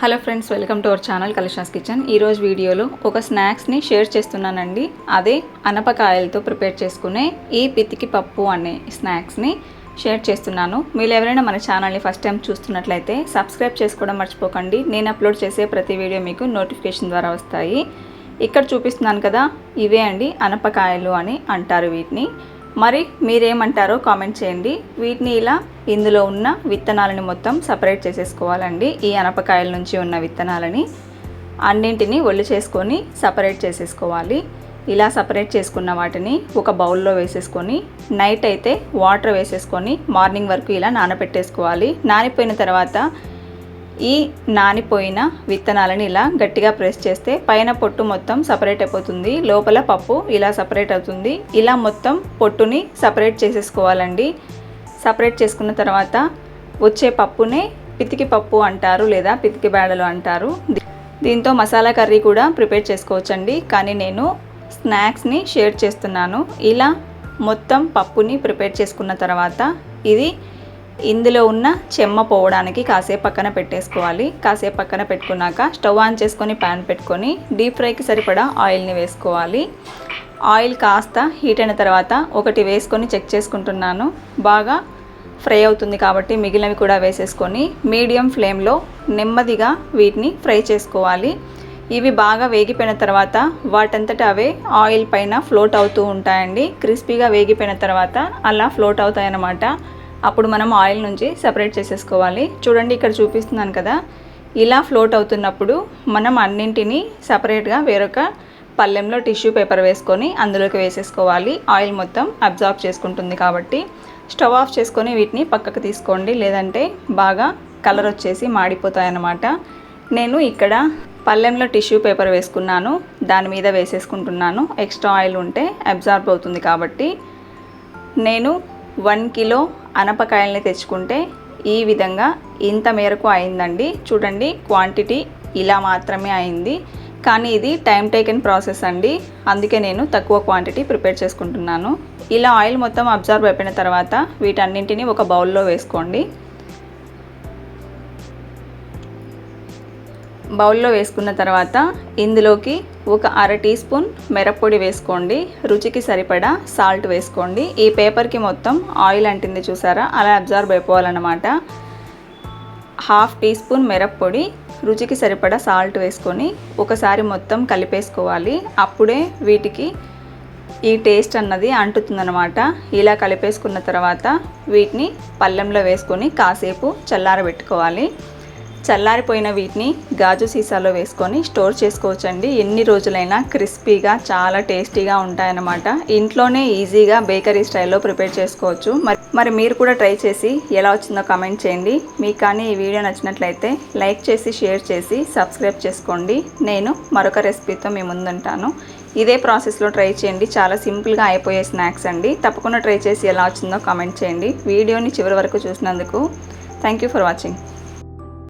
Hello friends welcome to our channel collections kitchen. ఈరోజు వీడియోలో ఒక స్నాక్స్ని షేర్ చేస్తున్నానండి. అదే అనపకాయలతో ప్రిపేర్ చేసుకునే ఈ పితికి పప్పు అనే స్నాక్స్ని షేర్ చేస్తున్నాను. మీరు ఎవరైనా మన ఛానల్ని ఫస్ట్ టైం చూస్తున్నట్లయితే సబ్స్క్రైబ్ చేసుకోవడం మర్చిపోకండి. నేను అప్లోడ్ చేసే ప్రతి వీడియో మీకు నోటిఫికేషన్ ద్వారా వస్తాయి. ఇక్కడ చూపిస్తున్నాను కదా ఇవే అండి అనపకాయలు అని అంటారు వీటిని. మరి మీరేమంటారో కామెంట్ చేయండి. వీటిని ఇలా ఇందులో ఉన్న విత్తనాలని మొత్తం సపరేట్ చేసేసుకోవాలండి. ఈ అనపకాయల నుంచి ఉన్న విత్తనాలని అన్నింటినీ ఒళ్ళు చేసుకొని సపరేట్ చేసేసుకోవాలి. ఇలా సపరేట్ చేసుకున్న వాటిని ఒక బౌల్లో వేసేసుకొని నైట్ అయితే వాటర్ వేసేసుకొని మార్నింగ్ వరకు ఇలా నానబెట్టేసుకోవాలి నానిపోయిన తర్వాత ఈ నానిపోయిన విత్తనాలని ఇలా గట్టిగా ప్రెస్ చేస్తే పైన పొట్టు మొత్తం సపరేట్ అయిపోతుంది. లోపల పప్పు ఇలా సపరేట్ అవుతుంది. ఇలా మొత్తం పొట్టుని సపరేట్ చేసేసుకోవాలండి. సపరేట్ చేసుకున్న తర్వాత వచ్చే పప్పునే పితికి పప్పు అంటారు లేదా పితికి బేడలు అంటారు. దీంతో మసాలా కర్రీ కూడా ప్రిపేర్ చేసుకోవచ్చండి. కానీ నేను స్నాక్స్ని షేర్ చేస్తున్నాను. ఇలా మొత్తం పప్పుని ప్రిపేర్ చేసుకున్న తర్వాత ఇది ఇందులో ఉన్న చెమ్మ పోవడానికి కాసేపు పక్కన పెట్టేసుకోవాలి. కాసేపు పక్కన పెట్టుకున్నాక స్టవ్ ఆన్ చేసుకొని ప్యాన్ పెట్టుకొని డీప్ ఫ్రైకి సరిపడా ఆయిల్ని వేసుకోవాలి. ఆయిల్ కాస్త హీట్ అయిన తర్వాత ఒకటి వేసుకొని చెక్ చేసుకుంటున్నాను. బాగా ఫ్రై అవుతుంది కాబట్టి మిగిలినవి కూడా వేసేసుకొని మీడియం ఫ్లేమ్లో నెమ్మదిగా వీటిని ఫ్రై చేసుకోవాలి. ఇవి బాగా వేగిపోయిన తర్వాత వాటంతట అవే ఆయిల్ పైన ఫ్లోట్ అవుతూ ఉంటాయండి. క్రిస్పీగా వేగిపోయిన తర్వాత అలా ఫ్లోట్ అవుతాయన్నమాట. అప్పుడు మనం ఆయిల్ నుంచి సపరేట్ చేసేసుకోవాలి. చూడండి ఇక్కడ చూపిస్తున్నాను కదా. ఇలా ఫ్లోట్ అవుతున్నప్పుడు మనం అన్నింటినీ సపరేట్గా వేరొక పళ్ళెంలో టిష్యూ పేపర్ వేసుకొని అందులోకి వేసేసుకోవాలి. ఆయిల్ మొత్తం అబ్జార్బ్ చేసుకుంటుంది కాబట్టి స్టవ్ ఆఫ్ చేసుకొని వీటిని పక్కకు తీసుకోండి. లేదంటే బాగా కలర్ వచ్చేసి మాడిపోతాయన్నమాట. నేను ఇక్కడ పళ్ళెంలో టిష్యూ పేపర్ వేసుకున్నాను. దాని మీద వేసేసుకుంటున్నాను. ఎక్స్ట్రా ఆయిల్ ఉంటే అబ్జార్బ్ అవుతుంది కాబట్టి నేను వన్ కిలో అనపకాయల్ని తెచ్చుకుంటే ఈ విధంగా ఇంత మేరకు అయిందండి. చూడండి క్వాంటిటీ ఇలా మాత్రమే అయింది. కానీ ఇది టైం టేకెన్ ప్రాసెస్ అండి. అందుకే నేను తక్కువ క్వాంటిటీ ప్రిపేర్ చేసుకుంటున్నాను. ఇలా ఆయిల్ మొత్తం అబ్జర్వ్ అయిపోయిన తర్వాత వీటన్నింటినీ ఒక బౌల్లో వేసుకోండి. బౌల్లో వేసుకున్న తర్వాత ఇందులోకి ఒక అర టీ స్పూన్ మిరప్పొడి వేసుకోండి. రుచికి సరిపడా సాల్ట్ వేసుకోండి. ఈ పేపర్కి మొత్తం ఆయిల్ అంటింది చూసారా? అలా అబ్జర్వ్ అయిపోవాలన్నమాట. హాఫ్ టీ స్పూన్ మిరప్పొడి రుచికి సరిపడా సాల్ట్ వేసుకొని ఒకసారి మొత్తం కలిపేసుకోవాలి. అప్పుడే వీటికి ఈ టేస్ట్ అన్నది అంటుతుందన్నమాట. ఇలా కలిపేసుకున్న తర్వాత వీటిని పళ్ళెంలో వేసుకొని కాసేపు చల్లారబెట్టుకోవాలి. చల్లారిపోయిన వీటిని గాజు సీసాలో వేసుకొని స్టోర్ చేసుకోవచ్చండి. ఎన్ని రోజులైనా క్రిస్పీగా చాలా టేస్టీగా ఉంటాయన్నమాట. ఇంట్లోనే ఈజీగా బేకరీ స్టైల్లో ప్రిపేర్ చేసుకోవచ్చు. మరి మరి మీరు కూడా ట్రై చేసి ఎలా వచ్చిందో కమెంట్ చేయండి. మీకు కానీ ఈ వీడియో నచ్చినట్లయితే లైక్ చేసి షేర్ చేసి సబ్స్క్రైబ్ చేసుకోండి. నేను మరొక రెసిపీతో మీ ముందుంటాను. ఇదే ప్రాసెస్లో ట్రై చేయండి. చాలా సింపుల్గా అయిపోయే స్నాక్స్ అండి. తప్పకుండా ట్రై చేసి ఎలా వచ్చిందో కామెంట్ చేయండి. వీడియోని చివరి వరకు చూసినందుకు థ్యాంక్ యూ ఫర్ వాచింగ్.